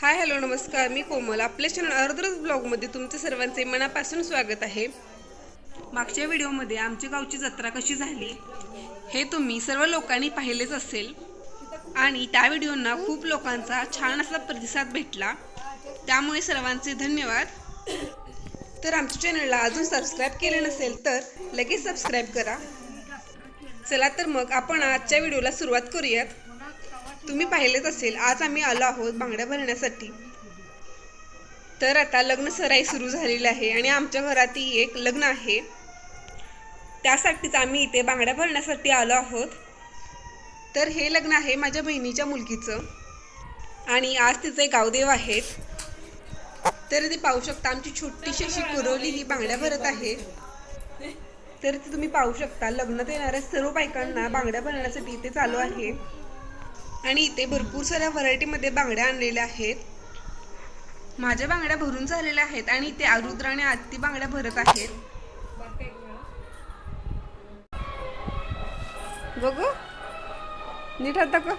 Hi hello नमस्कार. मी कोमल. आपल्या channel अर्धरस ब्लॉगमध्ये तुमचे सर्वांचे मनापासून स्वागत आहे. मागच्या व्हिडिओमध्ये आमच्या गावची जत्रा कशी झाली? हे तुम्ही सर्व लोकांनी पाहिलेच असेल. आणि त्या व्हिडिओंना खूप लोकांचा छान असा प्रतिसाद भेटला. त्यामुळे सर्वांचे धन्यवाद. तर आमच्या चॅनलला अजून सबस्क्राईब केले नसेल तर लगेच सबस्क्राईब करा. चला तर मग आपण आजच्या व्हिडिओला सुरुवात करूयात. तुम्ही पाहिलेच असेल आज आम्ही आलो आहोत बांगड्या भरण्यासाठी. तर आता लग्न सराई सुरू झालेली आहे आणि आमच्या घरातही एक लग्न आहे. त्यासाठीच आम्ही इथे बांगड्या भरण्यासाठी आलो आहोत. तर हे लग्न आहे माझ्या बहिणीच्या मुलगीचं. आणि आज तिचे गावदेव आहेत. तर ते पाहू शकता आमची छोटीशी अशी कुरवली ही बांगड्या भरत आहे. तर ते तुम्ही पाहू शकता लग्नात येणाऱ्या सर्व बायकांना बांगड्या भरण्यासाठी इथे चालू आहे. आणि इथे भरपूर साऱ्या व्हरायटीमध्ये बांगड्या आणलेल्या आहेत. माझ्या बांगड्या भरून झालेल्या आहेत आणि इथे आरुद्र आणि आत्ती बांगड्या भरत आहेत. बघू नीट हात दाखव.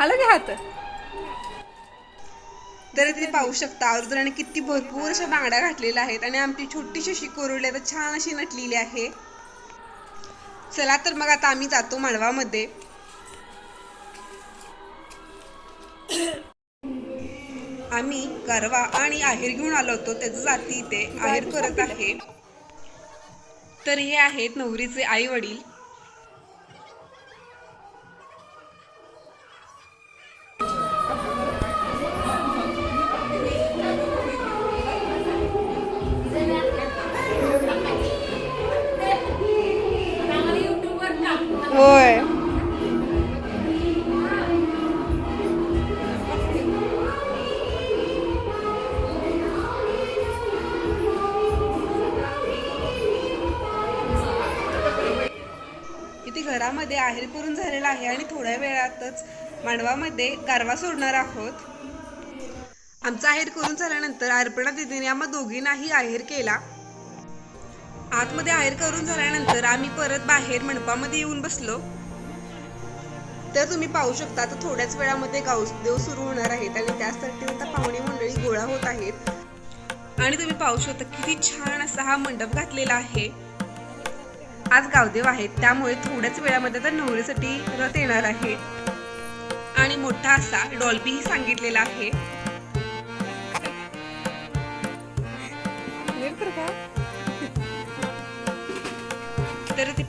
आलं घ्या हात? तर इथे पाहू शकता आरुद्राने किती भरपूर अशा बांगड्या घातलेल्या आहेत आणि आमची छोटीशी अशी कोरड्या आता छान अशी नटलेली आहे. चला तर मग आता आम्ही जातो माळवामध्ये. आम्ही गारवा आणि आहेर घेऊन आलो होतो त्याचं जाती इथे आहेर करत आहे. तर हे आहेत नवरीचे आई वडील. होय. इथे घरामध्ये आहेर करून झालेला आहे आणि थोड्या वेळातच मांडवामध्ये गारवा सोडणार आहोत. आमचा आहेर करून झाल्यानंतर अर्पणा दिदीने आम्हा दोघींनाही आहेर केला. आतमध्ये आयर करून झाल्यानंतर आम्ही परत बाहेर मंडपामध्ये येऊन बसलो. तर तुम्ही पाहू शकता आता थोड्याच वेळामध्ये गावदेव सुरू होणार आहेत आणि त्यासाठी आता पाहुणे मंडळी गोळा होत आहेत. आणि तुम्ही पाहू शकता किती छान असा हा मंडप घातलेला आहे. आज गावदेव आहेत त्यामुळे थोड्याच वेळामध्ये आता नवरीसाठी रथ येणार आहे. आणि मोठा असा डॉल्बीही सांगितलेला आहे.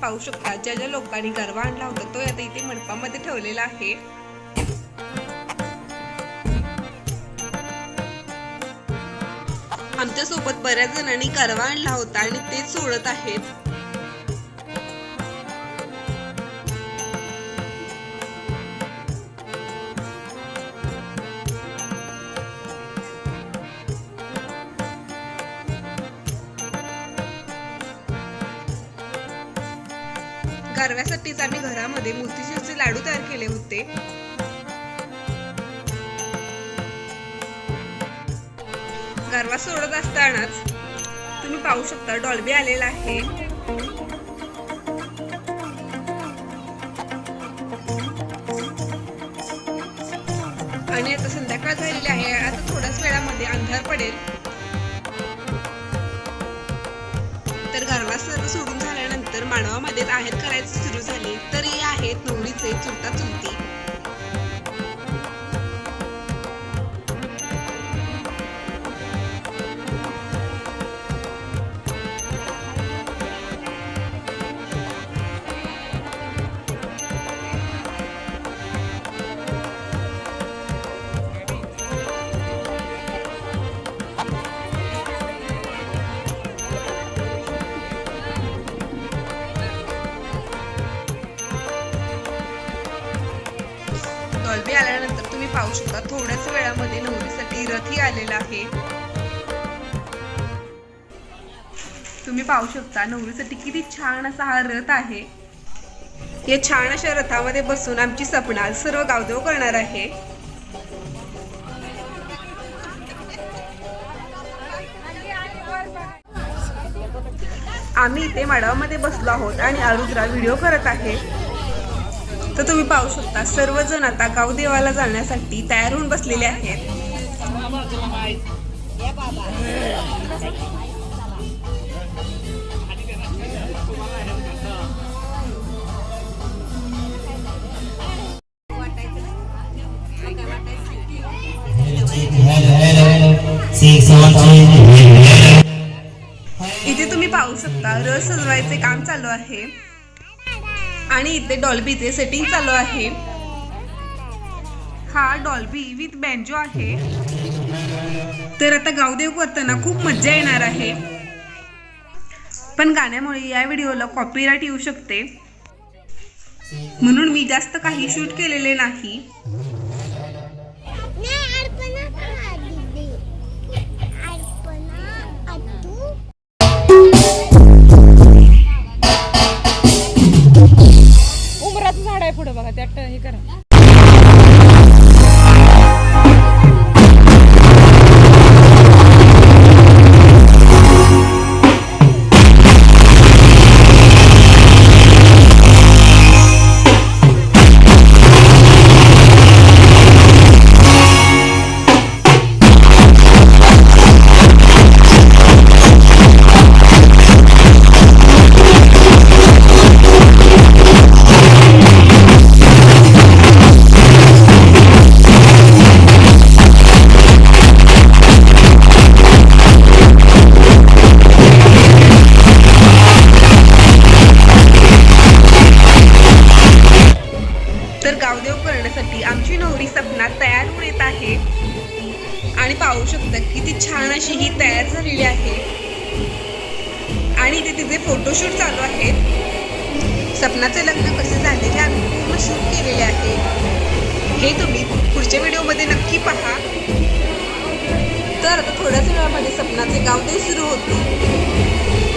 पाहू शकता ज्या ज्या लोकांनी गरबा आणला होता तो आता इथे मंडपामध्ये ठेवलेला आहे. आमच्यासोबत बऱ्याच जणांनी गरबा आणला होता आणि ते सोडत आहेत. गरव्यासाठीच आम्ही घरामध्ये मोतीचूरचे लाडू तयार केले होते. गरवा सोडत असतानाच तुम्ही पाहू शकता डॉल्बी आलेला आहे. आणि आता संध्याकाळ झालेली आहे. आता थोड्याच वेळामध्ये अंधार पडेल. तर गरवा सर्व सोडून तर मानवामध्ये आहेत करायचे सुरू झाले. तर हे आहेत नवरीचे चुलता चुलती डॉल्बी आल्यानंतर तुम्ही पाहू शकता थोड्याच वेळामध्ये नवरीसाठी रथही आलेला आहे. तुम्ही पाहू शकता नवरीसाठी किती छान असा हा रथ आहे. या छान अशा रथामध्ये बसून आमची सपना सर्व गावदेव करणार आहे. आम्ही इथे माडावामध्ये बसलो आहोत आणि आरुद्रा व्हिडिओ करत आहे. तर तुम्ही पाहू शकता सर्वजण आता गावदेवाला जाण्यासाठी तयार होऊन बसलेले आहेत. इथे तुम्ही पाहू शकता रस सजवायचे काम चालू आहे. आणि इथे डॉल्बीचे सेटिंग चालू आहे. हा डॉल्बी विथ बँजो आहे. तर आता गावदेव करताना खूप मज्जा येणार आहे. पण गाण्यामुळे या व्हिडिओला कॉपीराईट येऊ शकते. म्हणून मी जास्त काही शूट केलेले नाही नाही. हे करा. शूट फोटोशूट चालू आहे. सपनाचे लग्न कसे झाले हे आम्ही पूर्ण शूट केलेले आहे. हे तुम्ही पुढच्या व्हिडिओमध्ये नक्की पहा. तर आता थोड्याच वेळामध्ये सपनाचे गावदेव सुरू होतो.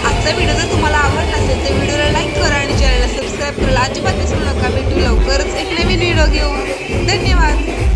आजचा व्हिडिओ जर तुम्हाला आवडला असेल तर व्हिडिओला लाईक करा आणि चॅनलला सबस्क्राईब करायला अजिबात विसरू नका. भेटू लवकरच एक नवीन व्हिडिओ घेऊ धन्यवाद.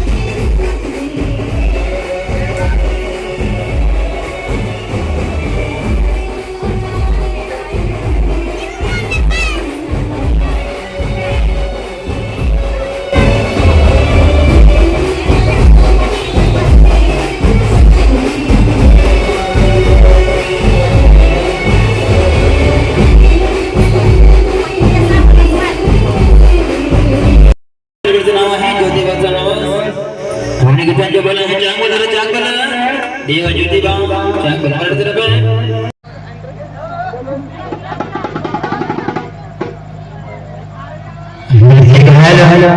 नाव कोणी गीतांच्या बोला चांगलं जरा चांगलं ज्योतिबा चांगलं मला जरा बघ. हॅलो हॅलो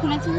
कुणाची